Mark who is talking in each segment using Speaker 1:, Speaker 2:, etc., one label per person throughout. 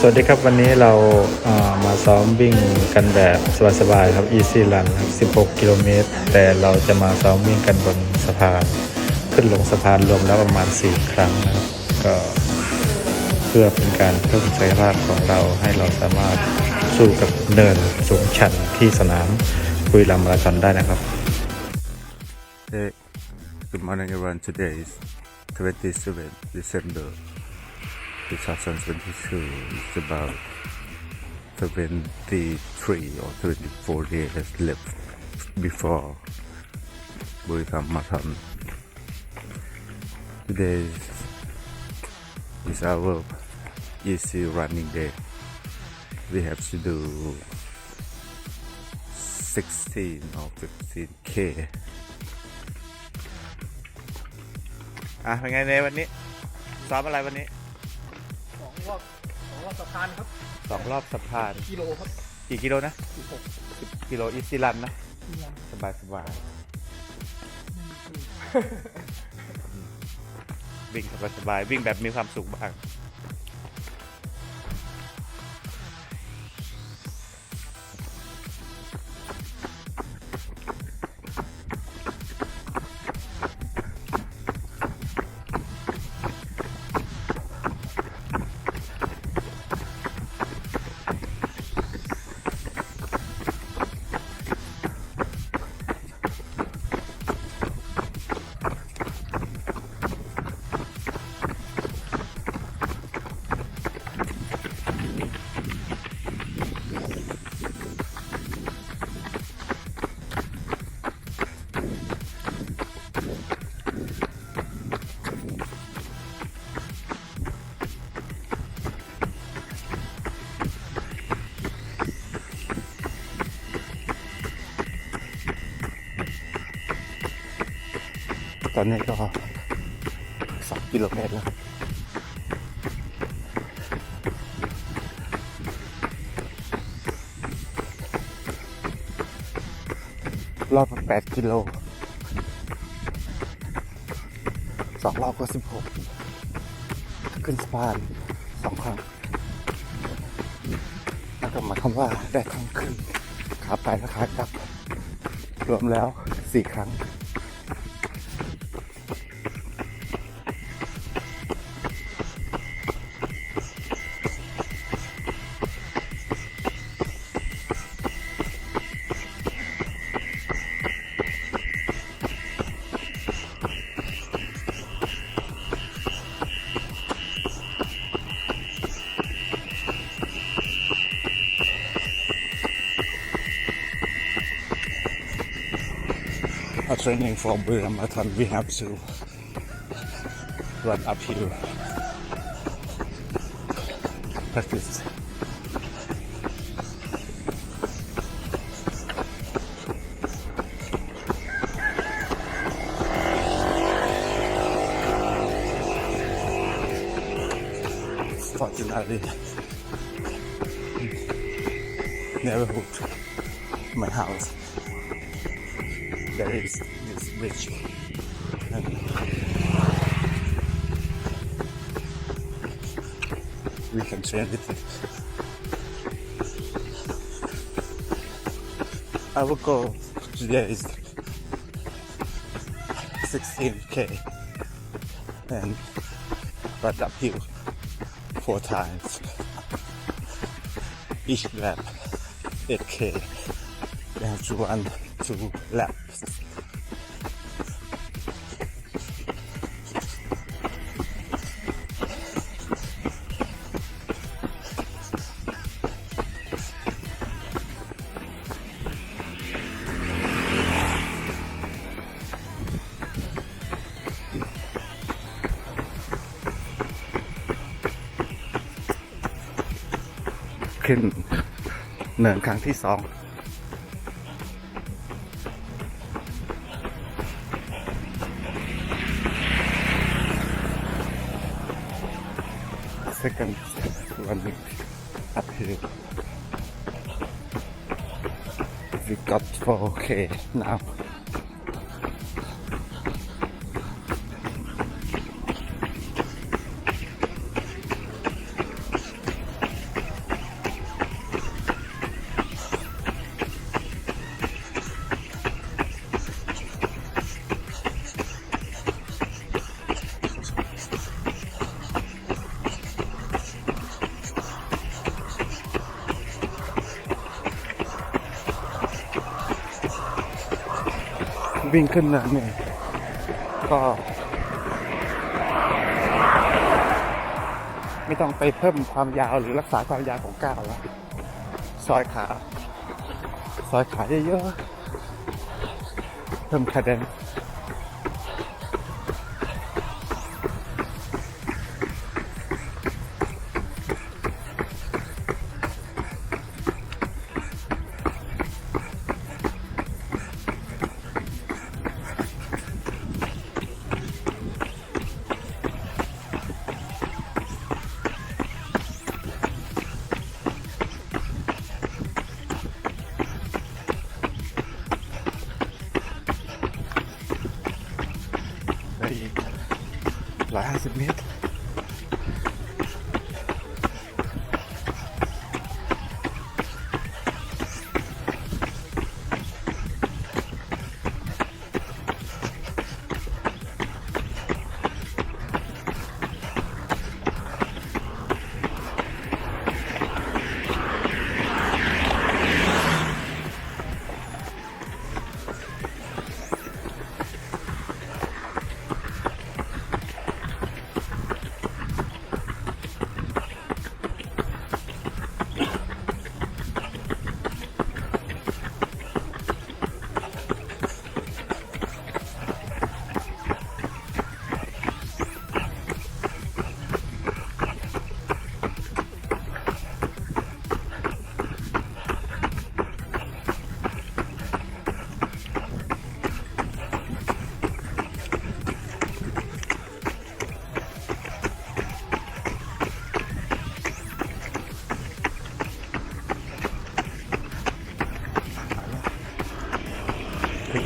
Speaker 1: สวัสดีครับวันนี้เราเอ่อมาซ้อมวิ่งกันแบบสบายๆครับ easy run ครับ 16 กิโลเมตร แต่เราจะมาซ้อมวิ่งกันบนสะพาน ขึ้นลงสะพานรวมแล้วประมาณ 4 ครั้งนะครับ ก็เพื่อเป็นการเพิ่มศักยภาพของเราให้เราสามารถสู้กับเนินสูงชันที่สนามบุรีรัมย์มาราธอนได้นะครับ
Speaker 2: Hey, good morning everyone. Today is 27 December 2022. is about 73 or 24 days left before Burikam Marathon. Today is, our easy running day. We have to do 16 or 15k อะเป็นไงในวันนี้ซ้อมอะไรวันนี้
Speaker 3: รอบสองรอบสะพานครับ
Speaker 2: สองรอบสะพาน
Speaker 3: กิโลครับ
Speaker 2: กี่กิโลนะ
Speaker 3: สิบหก
Speaker 2: สิบกิโลอีซีรันนะ
Speaker 3: เนียน
Speaker 2: สบายสบายวิ่งสบายสบายวิ่งแบบมีความสุขบ้าง ตอนนี้ก็สองกิโลเมตรแล้วรอบแปดกิโลสองรอบก็สิบหกขึ้นสะพานสองครั้งแล้วก็หมายความว่าได้ทั้งขึ้นขาไปและขากลับ รวมแล้วสี่ครั้ง training for Buria Marathon, we have to run uphill. Practice. Fortunately, neighborhood, my house there is Richie. We can say anything. I will go. Today is 16k and but up uphill four times. Each lap 8k and one two lap. ขึ้นเนินครั้งที่สอง second running uphill. We got 4k now. วิ่งขึ้นเนินนี่ยก็ไม่ต้องไปเพิ่มความยาวหรือรักษาความยาวของก้าวแล้วซอยขา ซอยขาเยอะๆ เพิ่มคะแนน I half a minute.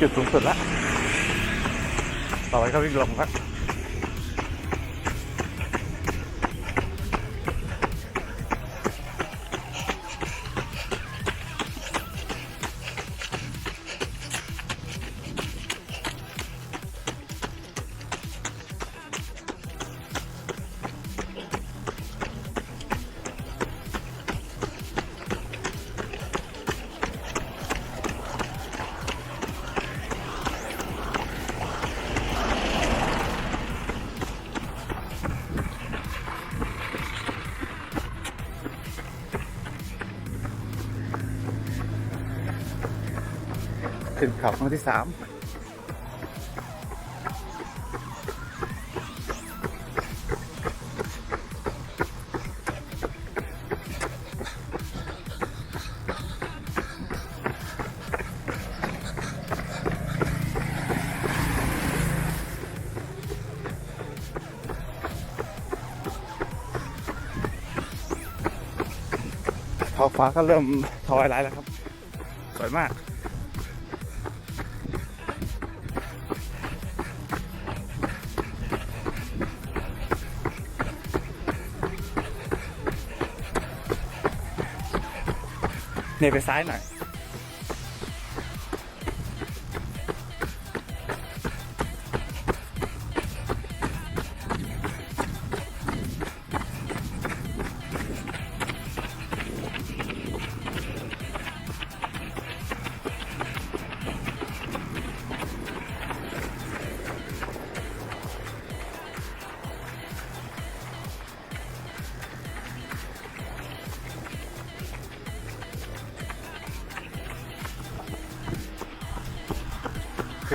Speaker 2: จุดสูงสุดแล้วต่อไปก็วิ่งลงครับ นเขาครั้งที่สามท้องฟ้าก็เริ่มทวายไลท์แล้วครับ สวยมาก เนยไปซ้ายหน่อย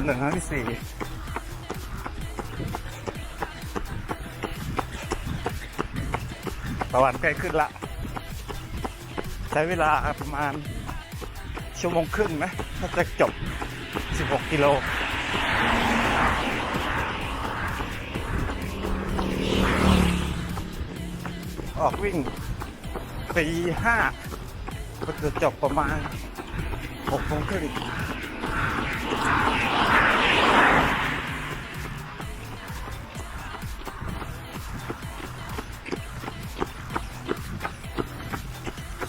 Speaker 2: หนึ่งครั้งที่สี่ตะวันใกล้ขึ้นละ ใช้เวลาประมาณชั่วโมงครึ่งนะถ้าจะจบ 16 กิโลออกวิ่งตีห้าก็จะจบประมาณ6โมงครึ่ง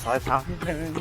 Speaker 2: ซอยเท้านิดนึง